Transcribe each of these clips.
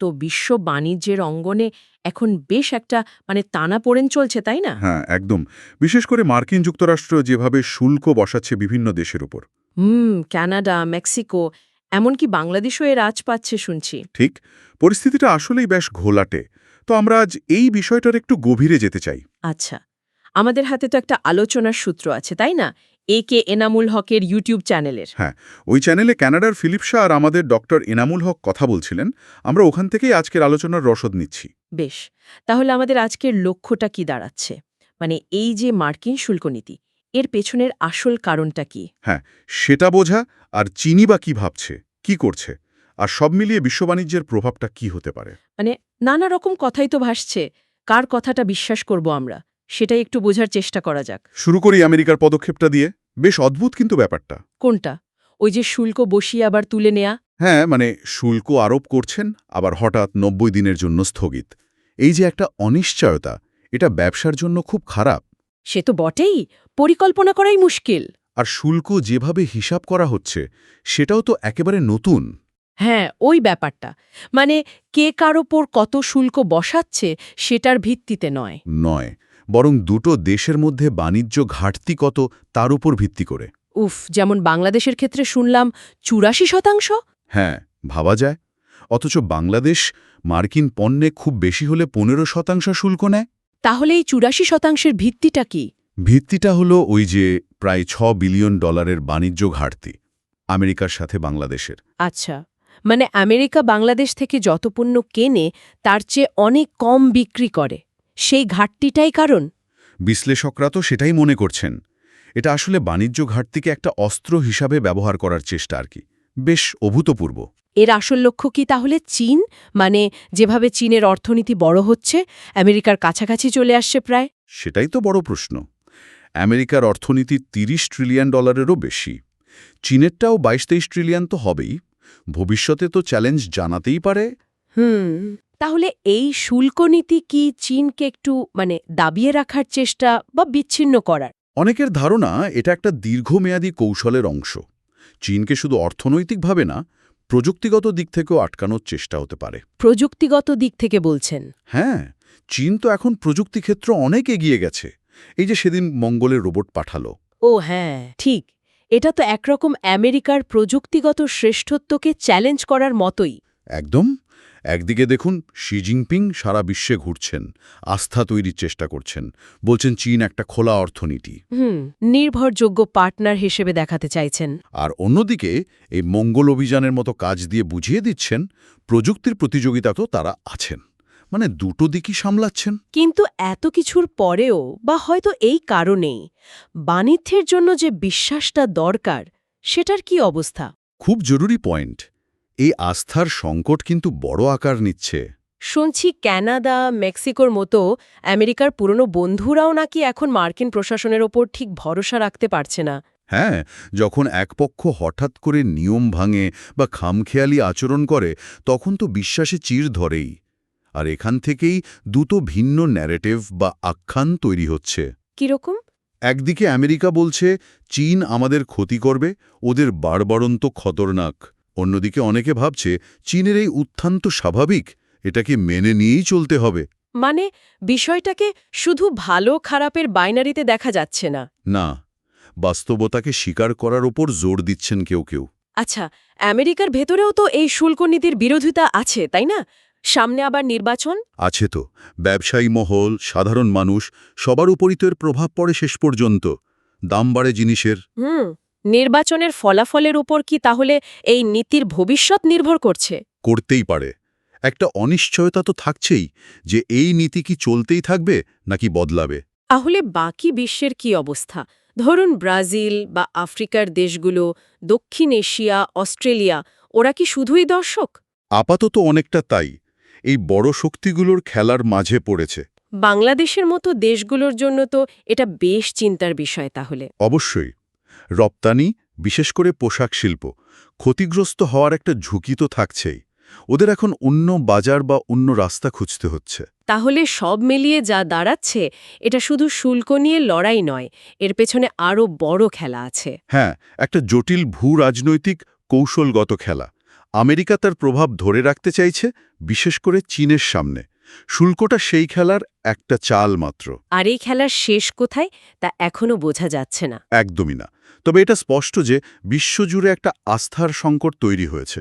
তো বিশ্ব বাণিজ্যের অঙ্গনে এখন বেশ একটা মানে টানাপোড়েন চলছে তাই না? হ্যাঁ একদম। বিশেষ করে মার্কিন যুক্তরাষ্ট্র যেভাবে শুল্ক বসাচ্ছে বিভিন্ন দেশের উপর হুম কানাডা মেক্সিকো এমনকি বাংলাদেশও এর আজ পাচ্ছে শুনছি। ঠিক। পরিস্থিতিটা আসলেই বেশ ঘোলাটে। তো আমরা আজ এই বিষয়টার একটু গভীরে যেতে চাই। আচ্ছা। আমাদের হাতে তো একটা আলোচনার সূত্র আছে তাই না? এ কে এনামুল হকের ইউটিউব চ্যানেলের। হ্যাঁ ওই চ্যানেলে ক্যানাডার ফিলিপ শাহ আর আমাদের ডক্টর এনামুল হক কথা বলছিলেন। আমরা ওখান থেকেই আজকের আলোচনার রসদ নিচ্ছি। বেশ তাহলে আমাদের আজকের লক্ষ্যটা কি দাঁড়াচ্ছে? মানে এই যে মার্কিন শুল্কনীতি এর পেছনের আসল কারণটা কি? হ্যাঁ সেটা বোঝা আর চিনি বা কি ভাবছে কি করছে আর সব মিলিয়ে বিশ্ব বাণিজ্যের প্রভাবটা কি হতে পারে? মানে নানা রকম কথাই তো ভাসছে কার কথাটা বিশ্বাস করব আমরা? সেটাই একটু বোঝার চেষ্টা করা যাক। শুরু করি আমেরিকার পদক্ষেপটা দিয়ে। বেশ অদ্ভুত কিন্তু ব্যাপারটা। কোনটা? ওই যে শুল্ক বসিয়ে আবার তুলে নেয়া? হ্যাঁ মানে শুল্ক আরোপ করছেন আবার হঠাৎ নব্বই দিনের জন্য স্থগিত। এই যে একটা অনিশ্চয়তা এটা ব্যবসার জন্য খুব খারাপ। সে তো বটেই পরিকল্পনা করাই মুশকিল। আর শুল্ক যেভাবে হিসাব করা হচ্ছে সেটাও তো একেবারে নতুন। হ্যাঁ ওই ব্যাপারটা। মানে কে কার ওপর কত শুল্ক বসাচ্ছে সেটার ভিত্তিতে নয়। নয়। বরং দুটো দেশের মধ্যে বাণিজ্য ঘাটতি কত তার উপর ভিত্তি করে। উফ যেমন বাংলাদেশের ক্ষেত্রে শুনলাম চুরাশি শতাংশ? হ্যাঁ ভাবা যায়। অথচ বাংলাদেশ মার্কিন পণ্যে খুব বেশি হলে পনেরো শতাংশ শুল্ক নেয়। তাহলে এই চুরাশি শতাংশের ভিত্তিটা কি? ভিত্তিটা হলো ওই যে প্রায় ছ বিলিয়ন ডলারের বাণিজ্য ঘাটতি আমেরিকার সাথে বাংলাদেশের। আচ্ছা মানে আমেরিকা বাংলাদেশ থেকে যত পণ্য কেনে তার চেয়ে অনেক কম বিক্রি করে। সেই ঘাটতিটাই কারণ? বিশ্লেষকরা তো সেটাই মনে করছেন। এটা আসলে বাণিজ্য ঘাটতিকে একটা অস্ত্র হিসাবে ব্যবহার করার চেষ্টা আর কি। বেশ অভূতপূর্ব। এর আসল লক্ষ্য কি তাহলে চীন? মানে যেভাবে চীনের অর্থনীতি বড় হচ্ছে আমেরিকার কাছাকাছি চলে আসছে প্রায়? সেটাই তো বড় প্রশ্ন। আমেরিকার অর্থনীতি ৩০ ট্রিলিয়ন ডলারেরও বেশি। চীনেরটাও বাইশ তেইশ ট্রিলিয়ন তো হবেই। ভবিষ্যতে তো চ্যালেঞ্জ জানাতেই পারে। হুম। তাহলে এই শুল্ক নীতি কি চীনকে একটু মানে দাবিয়ে রাখার চেষ্টা বা বিচ্ছিন্ন করার? অনেকের ধারণা এটা একটা দীর্ঘমেয়াদী কৌশলের অংশ। চীনকে শুধু অর্থনৈতিকভাবে না প্রযুক্তিগত দিক থেকেও আটকানোর চেষ্টা হতে পারে। প্রযুক্তিগত দিক থেকে বলছেন? হ্যাঁ চীন তো এখন প্রযুক্তি ক্ষেত্র অনেক এগিয়ে গেছে। এই যে সেদিন মঙ্গলে রোবট পাঠালো। ও হ্যাঁ ঠিক। এটা তো একরকম আমেরিকার প্রযুক্তিগত শ্রেষ্ঠত্বকে চ্যালেঞ্জ করার মতোই। একদম। একদিকে দেখুন শি জিনপিং সারা বিশ্বে ঘুরছেন আস্থা তৈরির চেষ্টা করছেন বলছেন চীন একটা খোলা অর্থনীতি। নির্ভরযোগ্য পার্টনার হিসেবে দেখাতে চাইছেন। আর অন্যদিকে এই মঙ্গল অভিযানের মতো কাজ দিয়ে বুঝিয়ে দিচ্ছেন প্রযুক্তির প্রতিযোগিতা তো তারা আছেন। মানে দুটো দিকই সামলাচ্ছেন। কিন্তু এত কিছুর পরেও বা হয়তো এই কারণেই বাণিজ্যের জন্য যে বিশ্বাসটা দরকার সেটার কি অবস্থা? খুব জরুরি পয়েন্ট। এই আস্থার সংকট কিন্তু বড় আকার নিচ্ছে। শুনছি ক্যানাডা মেক্সিকোর মতো আমেরিকার পুরনো বন্ধুরাও নাকি এখন মার্কিন প্রশাসনের ওপর ঠিক ভরসা রাখতে পারছে না। হ্যাঁ যখন এক পক্ষ হঠাৎ করে নিয়ম ভাঙে বা খামখেয়ালি আচরণ করে তখন তো বিশ্বাসে চির ধরেই। আর এখান থেকেই দুটো ভিন্ন ন্যারেটিভ বা আখ্যান তৈরি হচ্ছে। কীরকম? একদিকে আমেরিকা বলছে চীন আমাদের ক্ষতি করবে ওদের বাড়বাড়ন্ত খতরনাক। অন্যদিকে অনেকে ভাবছে চীনের এই উত্থান তো স্বাভাবিক এটাকে মেনে নিয়েই চলতে হবে? মানে বিষয়টাকে শুধু ভালো খারাপের বাইনারিতে দেখা যাচ্ছে না। না বাস্তবতাকে স্বীকার করার ওপর জোর দিচ্ছেন কেউ কেউ। আচ্ছা আমেরিকার ভেতরেও তো এই শুল্ক নীতির বিরোধিতা আছে তাই না? সামনে আবার নির্বাচন? আছে তো ব্যবসায়ী মহল সাধারণ মানুষ সবার উপরই তো এর প্রভাব পড়ে শেষ পর্যন্ত। দাম বাড়ে জিনিসের। হুম। নির্বাচনের ফলাফলের উপর কি তাহলে এই নীতির ভবিষ্যৎ নির্ভর করছে? করতেই পারে। একটা অনিশ্চয়তা তো থাকছেই যে এই নীতি কি চলতেই থাকবে নাকি বদলাবে। তাহলে বাকি বিশ্বের কি অবস্থা? ধরুন ব্রাজিল বা আফ্রিকার দেশগুলো দক্ষিণ এশিয়া অস্ট্রেলিয়া ওরা কি শুধুই দর্শক? আপাতত অনেকটা তাই। এই বড় শক্তিগুলোর খেলার মাঝে পড়েছে। বাংলাদেশের মতো দেশগুলোর জন্য তো এটা বেশ চিন্তার বিষয় তাহলে। অবশ্যই। রপ্তানি বিশেষ করে পোশাক শিল্প ক্ষতিগ্রস্ত হওয়ার একটা ঝুঁকি তো থাকছেই। ওদের এখন অন্য বাজার বা অন্য রাস্তা খুঁজতে হচ্ছে। তাহলে সব মিলিয়ে যা দাঁড়াচ্ছে এটা শুধু শুল্ক নিয়ে লড়াই নয় এর পেছনে আরও বড় খেলা আছে। হ্যাঁ একটা জটিল ভূ রাজনৈতিক কৌশলগত খেলা। আমেরিকা তার প্রভাব ধরে রাখতে চাইছে বিশেষ করে চীনের সামনে। শুল্কটা সেই খেলার একটা চাল মাত্র। আর এই খেলার শেষ কোথায় তা এখনও বোঝা যাচ্ছে না। একদমই না। তবে এটা স্পষ্ট যে বিশ্বজুড়ে একটা আস্থার সংকট তৈরি হয়েছে।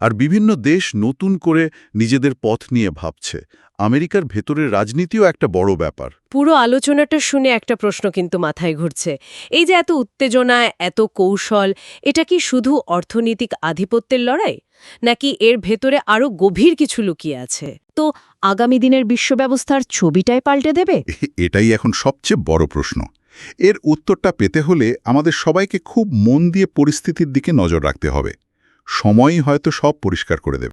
আর বিভিন্ন দেশ নতুন করে নিজেদের পথ নিয়ে ভাবছে। আমেরিকার ভেতরের রাজনীতিও একটা বড় ব্যাপার। পুরো আলোচনাটা শুনে একটা প্রশ্ন কিন্তু মাথায় ঘুরছে। এই যে এত উত্তেজনা এত কৌশল এটা কি শুধু অর্থনৈতিক আধিপত্যের লড়াই? নাকি এর ভেতরে আরও গভীর কিছু লুকিয়ে আছে? তো আগামী দিনের বিশ্বব্যবস্থার ছবিটাই পাল্টে দেবে? এটাই এখন সবচেয়ে বড় প্রশ্ন। এর উত্তরটা পেতে হলে আমাদের সবাইকে খুব মন দিয়ে পরিস্থিতির দিকে নজর রাখতে হবে। সময়ই হয়তো সব পরিষ্কার করে দেবে।